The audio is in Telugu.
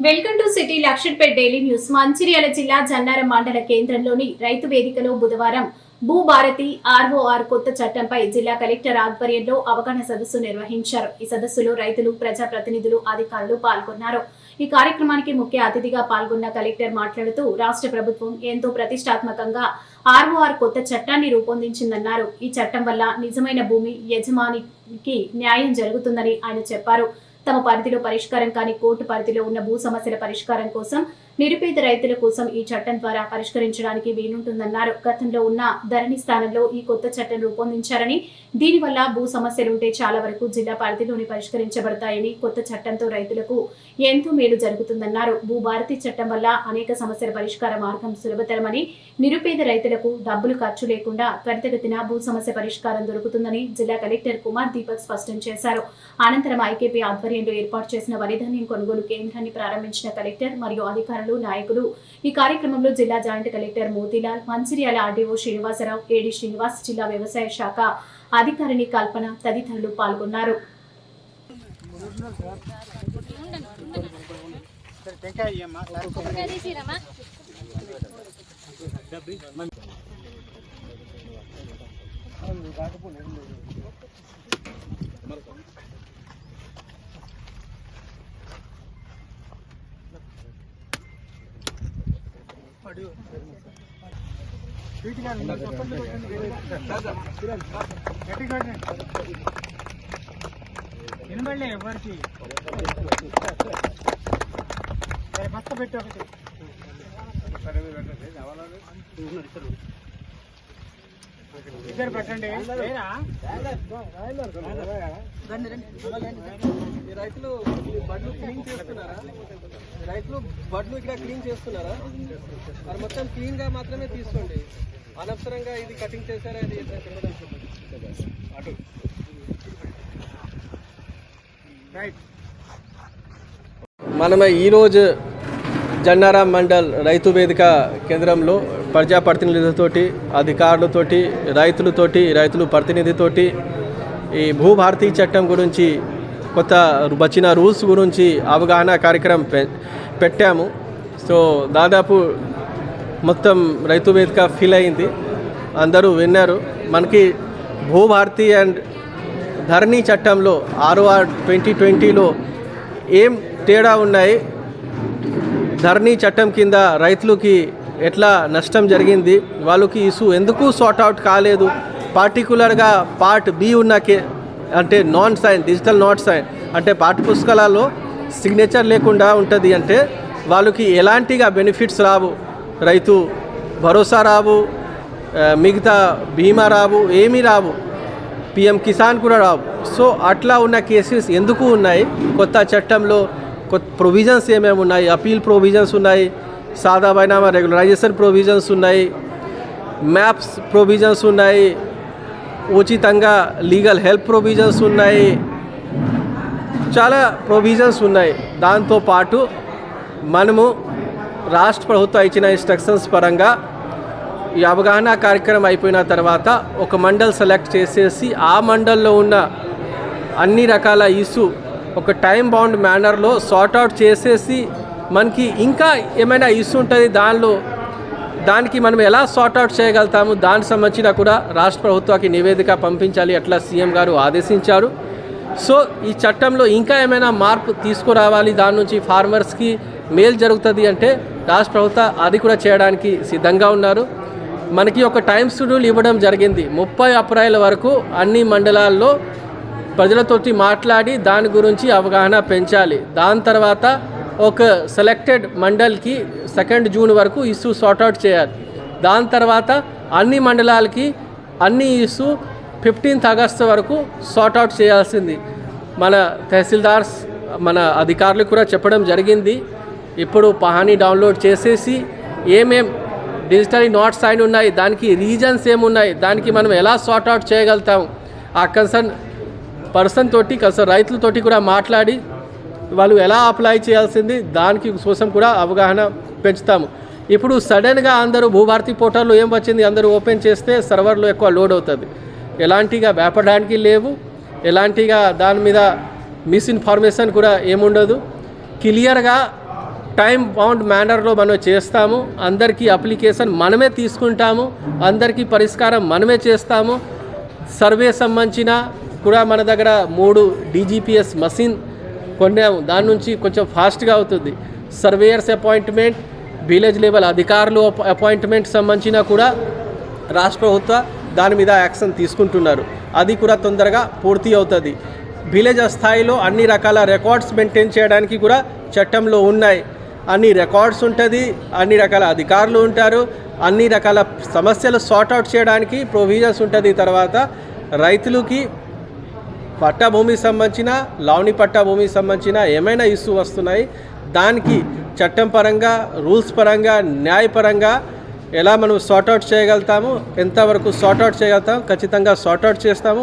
Welcome to city Luxettipet daily news. Mancherial జిల్లా జన్నారం మండల కేంద్రంలోని రైతు వేదికలో బుధవారం భూభారతి ఆర్ఓఆర్ కొత్త చట్టంపై జిల్లా కలెక్టర్ ఆధ్వర్యంలో అవగాహన సదస్సు నిర్వహించారు. ఈ సదస్సులో రైతులు ప్రజా ప్రతినిధులు అధికారులు పాల్గొన్నారు. ఈ కార్యక్రమానికి ముఖ్య అతిథిగా పాల్గొన్న కలెక్టర్ మాట్లాడుతూ రాష్ట్ర ప్రభుత్వం ఎంతో ప్రతిష్టాత్మకంగా ఆర్ఓఆర్ కొత్త చట్టాన్ని రూపొందించిందన్నారు. ఈ చట్టం వల్ల నిజమైన భూమి యజమానికి న్యాయం జరుగుతుందని ఆయన చెప్పారు. తమ పరిధిలో పరిష్కారం కాని కోర్టు పరిధిలో ఉన్న భూ సమస్యల పరిష్కారం కోసం నిరుపేద రైతుల కోసం ఈ చట్టం ద్వారా పరిష్కరించడానికి వీలుంటుందన్నారు. గతంలో ఉన్న ధరణి స్థానంలో ఈ కొత్త చట్టం రూపొందించారని దీనివల్ల భూ సమస్యలుంటే చాలా వరకు జిల్లా పరిధిలోని పరిష్కరించబడతాయని కొత్త చట్టంతో రైతులకు ఎంతో మేలు జరుగుతుందన్నారు. భూభారతి చట్టం వల్ల అనేక సమస్యల పరిష్కార మార్గం సులభతరమని నిరుపేద రైతులకు డబ్బులు ఖర్చు లేకుండా త్వరితగతిన భూ సమస్య పరిష్కారం దొరుకుతుందని జిల్లా కలెక్టర్ కుమార్ దీపక్ స్పష్టం చేశారు. అనంతరం ఐకేపీ ఆధ్వర్యంలో ఏర్పాటు చేసిన వరిధాన్యం కొనుగోలు కేంద్రాన్ని ప్రారంభించిన కలెక్టర్ మరియు అధికారులు నాయకులు ఈ కార్యక్రమంలో జిల్లా joint collector Motilal Mancherial RDO Srinivasa Rao AD Srinivas జిల్లా వ్యవసాయ శాఖ అధికారిని కల్పన తదితరులు పాల్గొన్నారు. వినబడలే ఎవరికి? సరే పెట్టి ఒకటి. ఇద్దరు పెట్టండి. రైతులు బడ్లు క్లీన్ చేస్తున్నారా? ఈ రైతులు బడ్లు ఇక్కడ క్లీన్ చేస్తున్నారా? మరి మొత్తం క్లీన్గా మాత్రమే తీసుకోండి. అనవసరంగా ఇది కటింగ్ చేశారా అది అటు. రైట్. మనం ఈరోజు జన్నారాం మండల్ రైతు వేదిక కేంద్రంలో ప్రజాప్రతినిధులతోటి అధికారులతోటి రైతులతోటి రైతులు ప్రతినిధితోటి ఈ భూభారతీ చట్టం గురించి కొత్త వచ్చిన రూల్స్ గురించి అవగాహన కార్యక్రమం పె- పెట్టాము. సో దాదాపు మొత్తం రైతు వేదిక ఫీల్ అయింది. అందరూ విన్నారు. మనకి భూభారతి అండ్ ధరణి చట్టంలో ఆర్ఓఆర్ ట్వంటీ ట్వంటీలో ఏం తేడా ఉన్నాయి? ధరణి చట్టం కింద రైతులకి ఎట్లా నష్టం జరిగింది? వాళ్ళకి ఇష్యూ ఎందుకు సార్ట్ అవుట్ కాలేదు? పార్టికులర్గా పార్ట్ బి ఉన్న కే అంటే non sign digital not sign అంటే పాఠ పుస్తకాలలో సిగ్నేచర్ లేకుండా ఉంటుంది అంటే వాళ్ళకి ఎలాంటిగా బెనిఫిట్స్ రావు? రైతు భరోసా రావు? మిగతా బీమా రావు? ఏమీ రావు? పిఎం కిసాన్ కూడా రావు. సో అట్లా ఉన్న కేసెస్ ఎందుకు ఉన్నాయి? కొత్త చట్టంలో ప్రొవిజన్స్ ఏమేమి ఉన్నాయి? అపీల్ ప్రొవిజన్స్ ఉన్నాయి. సాదా బైనామా రెగ్యులరైజేషన్ ప్రొవిజన్స్ ఉన్నాయి. మ్యాప్స్ ప్రొవిజన్స్ ఉన్నాయి. ఉచితంగా లీగల్ హెల్ప్ ప్రొవిజన్స్ ఉన్నాయి. చాలా ప్రొవిజన్స్ ఉన్నాయి. దాంతోపాటు మనము రాష్ట్ర ప్రభుత్వం ఇచ్చిన ఇన్స్ట్రక్షన్స్ పరంగా ఈ అవగాహన కార్యక్రమం అయిపోయిన తర్వాత ఒక మండల్ సెలెక్ట్ చేసేసి ఆ మండల్లో ఉన్న అన్ని రకాల ఇష్యూ ఒక టైం బౌండ్ మేనర్లో సార్ట్ అవుట్ చేసేసి మనకి ఇంకా ఏమైనా ఇష్యూ ఉంటుంది దానిలో దానికి మనం ఎలా సార్ట్ అవుట్ చేయగలుగుతాము దానికి సంబంధించిన కూడా రాష్ట్ర ప్రభుత్వానికి నివేదిక పంపించాలి అట్లా సీఎం గారు ఆదేశించారు. సో ఈ చట్టంలో ఇంకా ఏమైనా మార్పు తీసుకురావాలి దాని నుంచి ఫార్మర్స్కి మేలు జరుగుతుంది అంటే రాష్ట్ర ప్రభుత్వం అది కూడా చేయడానికి సిద్ధంగా ఉన్నారు. మనకి ఒక టైం షెడ్యూల్ ఇవ్వడం జరిగింది. ముప్పై అప్రాయల వరకు అన్ని మండలాల్లో ప్రజలతోటి మాట్లాడి దాని గురించి అవగాహన పెంచాలి. దాని తర్వాత ఒక సెలెక్టెడ్ మండల్కి సెకండ్ జూన్ వరకు ఇష్యూ సార్ట్అవుట్ చేయాలి. దాని తర్వాత అన్ని మండలాలకి అన్ని ఇష్యూ ఫిఫ్టీన్త్ ఆగస్టు వరకు సార్ట్అవుట్ చేయాల్సింది. మన తహసీల్దార్స్ మన అధికారులు కూడా చెప్పడం జరిగింది. ఇప్పుడు పహాని డౌన్లోడ్ చేసేసి ఏమేం డిజిటల్ నాట్ సైన్ ఉన్నాయి దానికి రీజన్స్ ఏమున్నాయి దానికి మనం ఎలా సార్ట్అవుట్ చేయగలుగుతాం? ఆ కన్సర్న్ పర్సన్ తోటి కన్సర్న్ రైతులతోటి కూడా మాట్లాడి వాళ్ళు ఎలా అప్లై చేయాల్సింది దానికి కోసం కూడా అవగాహన పెంచుతాము. ఇప్పుడు సడన్గా అందరూ భూభారతి పోర్టల్లో ఏం వచ్చింది అందరూ ఓపెన్ చేస్తే సర్వర్లో ఎక్కువ లోడ్ అవుతుంది. ఎలాంటిగా భయపడడానికి లేవు ఎలాంటిగా దాని మీద మిస్ఇన్ఫర్మేషన్ కూడా ఏముండదు. క్లియర్గా టైం బౌండ్ మేనర్లో మనం చేస్తాము అందరికీ అప్లికేషన్ మనమే తీసుకుంటాము అందరికీ పరిష్కారం మనమే చేస్తాము. సర్వే సంబంధించిన కూడా మన దగ్గర మూడు డీజీపీఎస్ మసీన్ కొన్నాము. దాని నుంచి కొంచెం ఫాస్ట్గా అవుతుంది. సర్వేయర్స్ అపాయింట్మెంట్ విలేజ్ లెవెల్ అధికారులు అపాయింట్మెంట్ సంబంధించిన కూడా రాష్ట్ర ప్రభుత్వ దాని మీద యాక్షన్ తీసుకుంటున్నారు. అది కూడా తొందరగా పూర్తి అవుతుంది. విలేజ్ స్థాయిలో అన్ని రకాల రికార్డ్స్ మెయింటైన్ చేయడానికి కూడా చట్టంలో ఉన్నాయి. అన్ని రికార్డ్స్ ఉంటుంది అన్ని రకాల అధికారులు ఉంటారు అన్ని రకాల సమస్యలు సార్ట్అవుట్ చేయడానికి ప్రొవిజన్స్ ఉంటుంది. తర్వాత రైతులకి పట్టాభూమికి సంబంధించిన లావణి పట్టాభూమికి సంబంధించిన ఏమైనా ఇష్యూ వస్తున్నాయి దానికి చట్టం పరంగా రూల్స్ పరంగా న్యాయపరంగా ఎలా మనం సార్ట్ అవుట్ చేయగలుగుతాము ఎంతవరకు సార్ట్ అవుట్ ఖచ్చితంగా సార్ట్ అవుట్ చేస్తాము